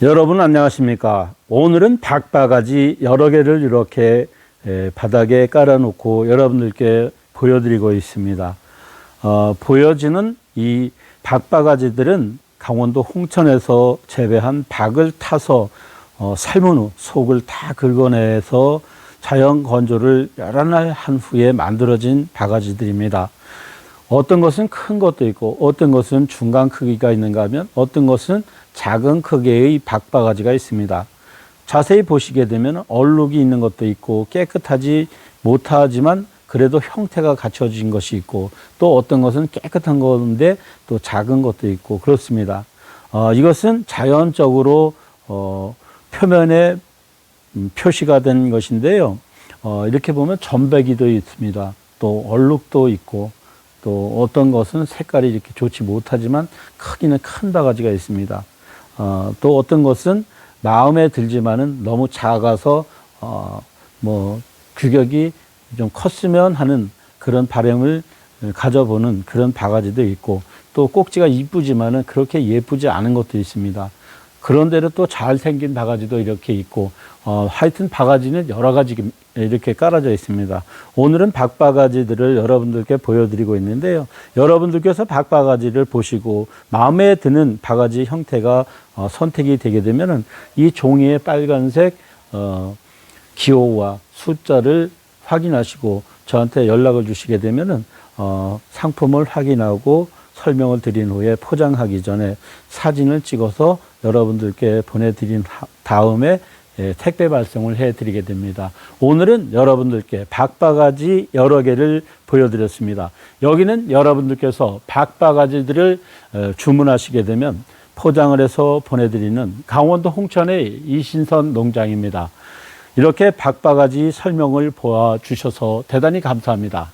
여러분 안녕하십니까? 오늘은 박바가지 여러 개를 이렇게 에, 바닥에 깔아놓고 여러분들께 보여드리고 있습니다. 어, 보여지는 이 박바가지들은 강원도 홍천에서 재배한 박을 타서 어, 삶은 후 속을 다 긁어내서 자연 건조를 여러 날 한 후에 만들어진 바가지들입니다. 어떤 것은 큰 것도 있고 어떤 것은 중간 크기가 있는가 하면 어떤 것은 작은 크기의 박바가지가 있습니다. 자세히 보시게 되면 얼룩이 있는 것도 있고 깨끗하지 못하지만 그래도 형태가 갖춰진 것이 있고 또 어떤 것은 깨끗한 건데 또 작은 것도 있고 그렇습니다. 어, 이것은 자연적으로 어, 표면에 음, 표시가 된 것인데요. 어, 이렇게 보면 점배기도 있습니다. 또 얼룩도 있고 또 어떤 것은 색깔이 이렇게 좋지 못하지만 크기는 큰 바가지가 있습니다. 어, 또 어떤 것은 마음에 들지만은 너무 작아서 어, 뭐 규격이 좀 컸으면 하는 그런 바람을 가져보는 그런 바가지도 있고 또 꼭지가 이쁘지만은 그렇게 예쁘지 않은 것도 있습니다. 그런데도 또 잘생긴 바가지도 이렇게 있고 어, 하여튼 바가지는 여러 가지 이렇게 깔아져 있습니다. 오늘은 박바가지들을 여러분들께 보여드리고 있는데요. 여러분들께서 박바가지를 보시고 마음에 드는 바가지 형태가 어, 선택이 되게 되면은 이 종이의 빨간색 어, 기호와 숫자를 확인하시고 저한테 연락을 주시게 되면은 어, 상품을 확인하고 설명을 드린 후에 포장하기 전에 사진을 찍어서 여러분들께 보내드린 하- 다음에 예, 택배 발송을 해드리게 됩니다. 오늘은 여러분들께 박바가지 여러 개를 보여드렸습니다. 여기는 여러분들께서 박바가지들을 어, 주문하시게 되면 포장을 해서 보내드리는 강원도 홍천의 이신선 농장입니다. 이렇게 박바가지 설명을 보아주셔서 대단히 감사합니다.